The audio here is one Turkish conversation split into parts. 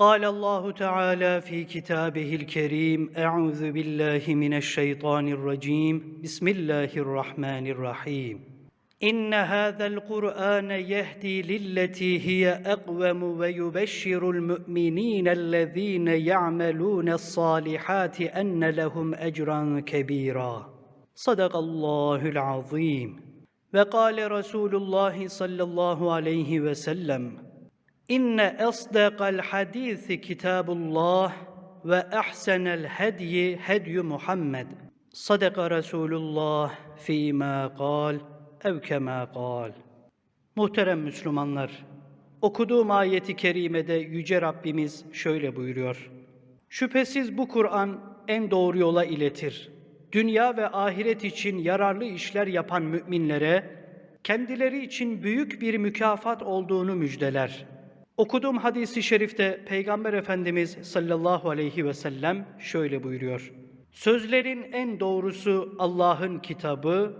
قال الله تعالى في كتابه الكريم أعوذ بالله من الشيطان الرجيم. بسم الله الرحمن الرحيم. إن هذا القرآن يهدي للتي هي أقوم ويبشر المؤمنين الذين يعملون الصالحات أن لهم أجرا كبيرا. صدق الله العظيم. وقال رسول الله صلى الله عليه وسلم İnne esdaqal hadisi kitabullah ve ahsenel hediyi hedyu Muhammed. Sadaka Resulullah fîmâ kal ev kemâ kal. Muhterem Müslümanlar, okuduğum ayeti kerimede Yüce Rabbimiz şöyle buyuruyor. Şüphesiz bu Kur'an en doğru yola iletir. Dünya ve ahiret için yararlı işler yapan müminlere kendileri için büyük bir mükafat olduğunu müjdeler.'' Okuduğum hadisi şerifte Peygamber Efendimiz sallallahu aleyhi ve sellem şöyle buyuruyor. Sözlerin en doğrusu Allah'ın kitabı,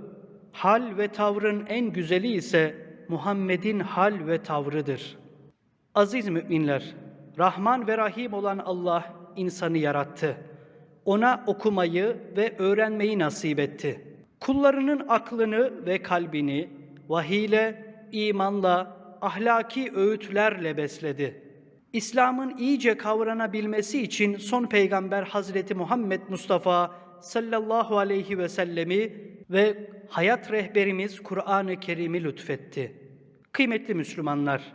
hal ve tavrın en güzeli ise Muhammed'in hal ve tavrıdır. Aziz müminler, Rahman ve Rahim olan Allah insanı yarattı. Ona okumayı ve öğrenmeyi nasip etti. Kullarının aklını ve kalbini vahiyle, imanla, ahlaki öğütlerle besledi. İslam'ın iyice kavranabilmesi için son peygamber Hazreti Muhammed Mustafa sallallahu aleyhi ve sellemi ve hayat rehberimiz Kur'an-ı Kerim'i lütfetti. Kıymetli Müslümanlar,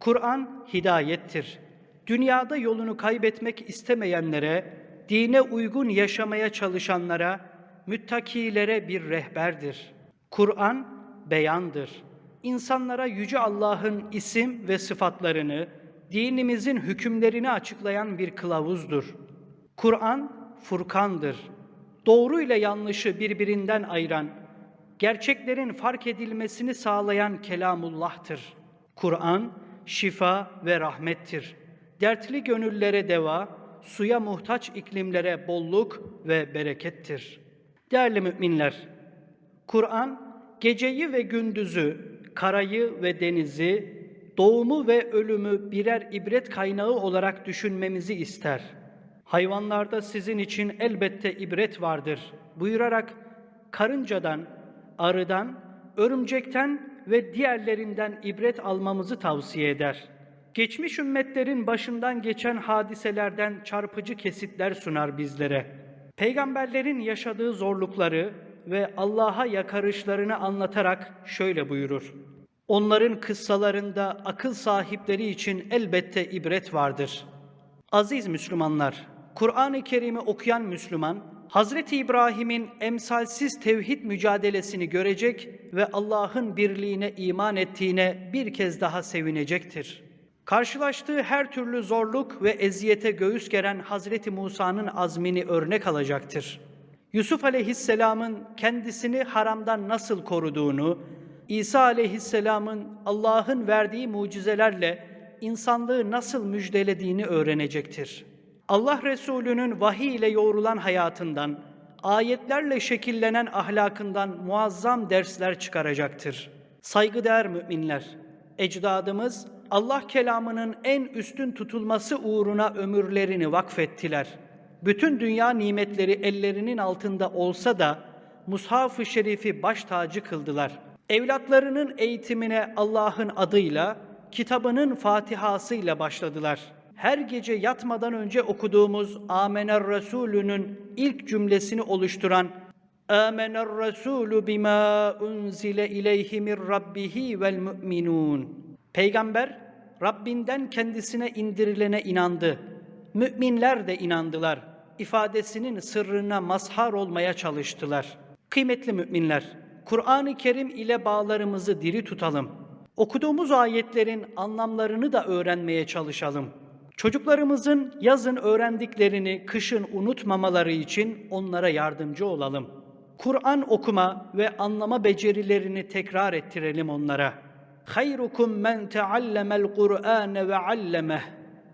Kur'an hidayettir. Dünyada yolunu kaybetmek istemeyenlere, dine uygun yaşamaya çalışanlara, müttakilere bir rehberdir. Kur'an beyandır. İnsanlara yüce Allah'ın isim ve sıfatlarını, dinimizin hükümlerini açıklayan bir kılavuzdur. Kur'an Furkan'dır. Doğru ile yanlışı birbirinden ayıran, gerçeklerin fark edilmesini sağlayan kelamullah'tır. Kur'an şifa ve rahmettir. Dertli gönüllere deva, suya muhtaç iklimlere bolluk ve berekettir. Değerli müminler, Kur'an geceyi ve gündüzü, karayı ve denizi, doğumu ve ölümü birer ibret kaynağı olarak düşünmemizi ister. Hayvanlarda sizin için elbette ibret vardır buyurarak karıncadan, arıdan, örümcekten ve diğerlerinden ibret almamızı tavsiye eder. Geçmiş ümmetlerin başından geçen hadiselerden çarpıcı kesitler sunar bizlere. Peygamberlerin yaşadığı zorlukları ve Allah'a yakarışlarını anlatarak şöyle buyurur. Onların kıssalarında akıl sahipleri için elbette ibret vardır. Aziz Müslümanlar, Kur'an-ı Kerim'i okuyan Müslüman, Hazreti İbrahim'in emsalsiz tevhid mücadelesini görecek ve Allah'ın birliğine iman ettiğine bir kez daha sevinecektir. Karşılaştığı her türlü zorluk ve eziyete göğüs geren Hazreti Musa'nın azmini örnek alacaktır. Yusuf aleyhisselamın kendisini haramdan nasıl koruduğunu, İsa aleyhisselamın Allah'ın verdiği mucizelerle insanlığı nasıl müjdelediğini öğrenecektir. Allah Resulü'nün vahiy ile yoğrulan hayatından, ayetlerle şekillenen ahlakından muazzam dersler çıkaracaktır. Saygıdeğer müminler, ecdadımız Allah kelamının en üstün tutulması uğruna ömürlerini vakfettiler. Bütün dünya nimetleri ellerinin altında olsa da Mushaf-ı Şerif'i baş tacı kıldılar. Evlatlarının eğitimine Allah'ın adıyla, kitabının Fatihasıyla başladılar. Her gece yatmadan önce okuduğumuz Amener Resulü'nün ilk cümlesini oluşturan Amener Resulü bima unzile ileyhi min rabbihi vel mu'minun. Peygamber Rabbinden kendisine indirilene inandı. Müminler de inandılar. İfadesinin sırrına mazhar olmaya çalıştılar. Kıymetli müminler, Kur'an-ı Kerim ile bağlarımızı diri tutalım. Okuduğumuz ayetlerin anlamlarını da öğrenmeye çalışalım. Çocuklarımızın yazın öğrendiklerini kışın unutmamaları için onlara yardımcı olalım. Kur'an okuma ve anlama becerilerini tekrar ettirelim onlara. Hayrukum men teallemel Kur'ane ve allemeh.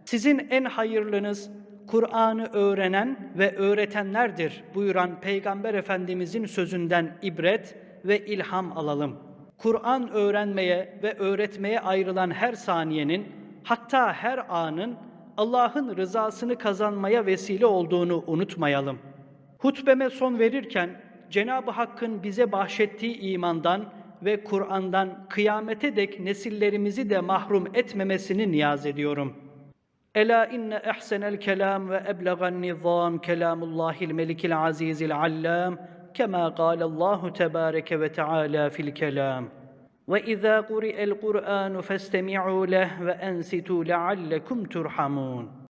Sizin en hayırlınız Kur'an'ı öğrenen ve öğretenlerdir buyuran Peygamber Efendimizin sözünden ibret ve ilham alalım. Kur'an öğrenmeye ve öğretmeye ayrılan her saniyenin hatta her anın Allah'ın rızasını kazanmaya vesile olduğunu unutmayalım. Hutbeme son verirken Cenab-ı Hakk'ın bize bahşettiği imandan ve Kur'an'dan kıyamete dek nesillerimizi de mahrum etmemesini niyaz ediyorum. ألا إن أحسن الكلام وأبلغ النظام كلام الله الملك العزيز العلام كما قال الله تبارك وتعالى في الكلام. وإذا قرئ القرآن فاستمعوا له وأنستوا لعلكم ترحمون.